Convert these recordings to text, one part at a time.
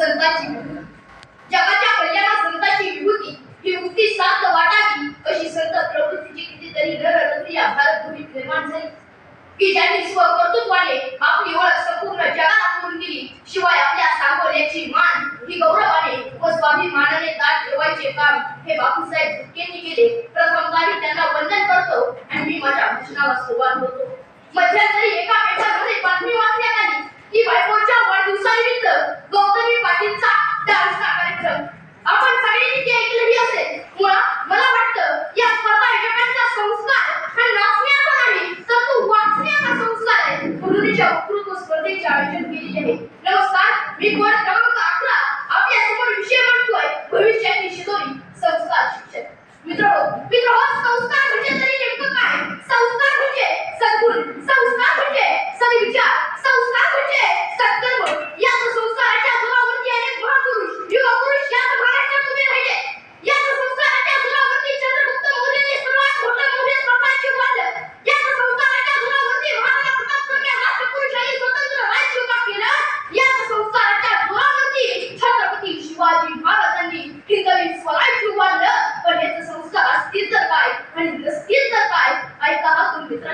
संताची जगाच्या कल्याणा संताची विभूती ही मुक्ती साथ वाटावी अशी संत प्रवृत्तीची कितीतरी ग्रहरंध्रिया भारतभूमीत निर्माण झाली. की ज्यांनी स्वकर्तृत्वाने आपली ओळख संपूर्ण जगाला करून दिली शिवाय आपल्या सांगोल्याची मान ही गौरवाने व स्वाभिमानाने दाट ठेवायचे काम हे बापूसाहेब झुटकेंनी केले. प्रथम मी त्यांना वंदन करतो आणि मी माझ्या भाषणाला सुरुवात होतो. मध्यंतरी एका पेठामध्ये बातमी वाचण्यात आली. की बायकोच्या वाढदिवसानिमित्त गौतमी पाटीलचा डान्स कार्यक्रम आपण सगळ्यांनी ऐकलेली असेल. मुळात मला वाटतं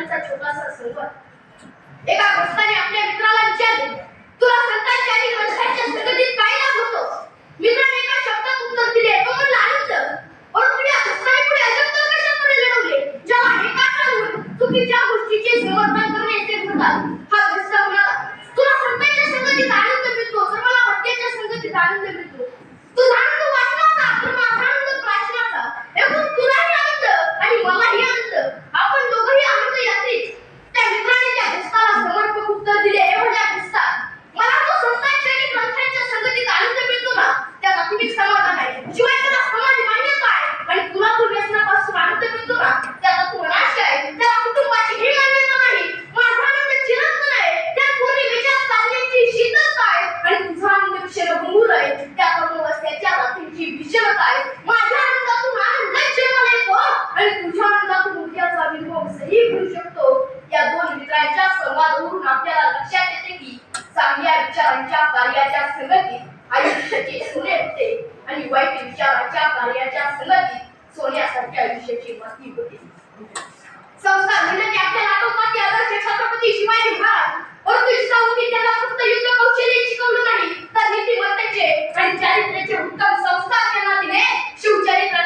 त्यांचा छोटासा सहवास एका भक्ताने आपल्या मित्राला विचारले तुला संतांच्या आणि ग्रंथांच्या संगतीत काय लाभ होतो? मित्राने एका शब्दात उत्तर दिले तो म्हणला आनंद. पण पुढे अनुभवावरून आपल्याला लक्षात येते की चांगल्या विचारांच्या कार्याच्या संगतीत आयुष्याचे सोने होते आणि वाईट विचारांच्या कार्याच्या संगतीत सोन्यासारख्या आयुष्याची मस्ती होते. संस्कार परंतु इस्लामने चारित्र्याचे उत्तम संस्कार त्यांना दिले. शिवचरित्र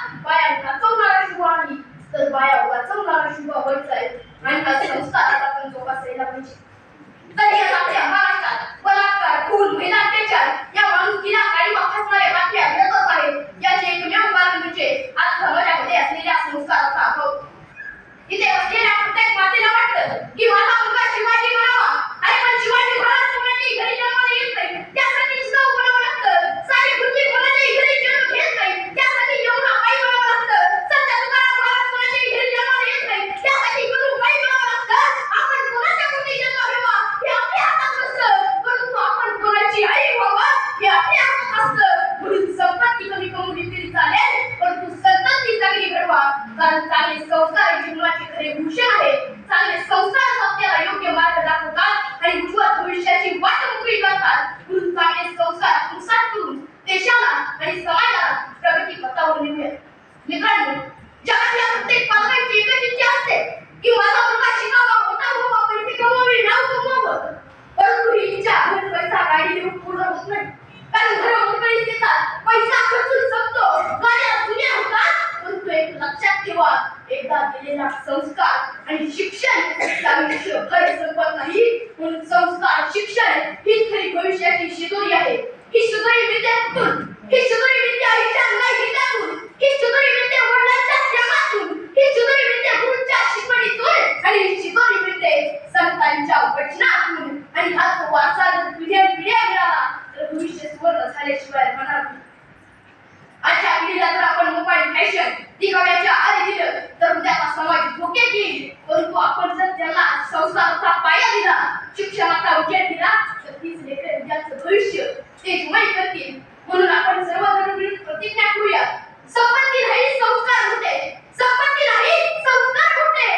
બાયા કાચોલા રજવાની સ્તર બાયા કાચોલા રજવા વળસાય आणि हा संस्काराला पण जोपासायला पाहिजे तर या जाते महाराष्ट्रात बलात्कार खून महिला हे आपले हक्क असतं म्हणून संपत्ती कमी करून घेतली चालेल परंतु सतत ती चांगली घडवा कारण किंवा ठेवा एकदा केलेला संस्कार आणि शिक्षण आयुष्यभर संपत नाही. म्हणून संस्कार शिक्षण ही खरी भविष्याची शिदोरी आहे. ही शिदोरी विद्यार्थ्यातून ही शिदोरी पाया दिला शिक्षणाचा विचार दिला तर तीच लेकर विद्यार्थ्यांचं भविष्य तेजमय करतील म्हणून आपण सर्वजण मिळून प्रतिज्ञा करूया संपत्ती नाही संस्कार होते संपत्ती नाही संस्कार होते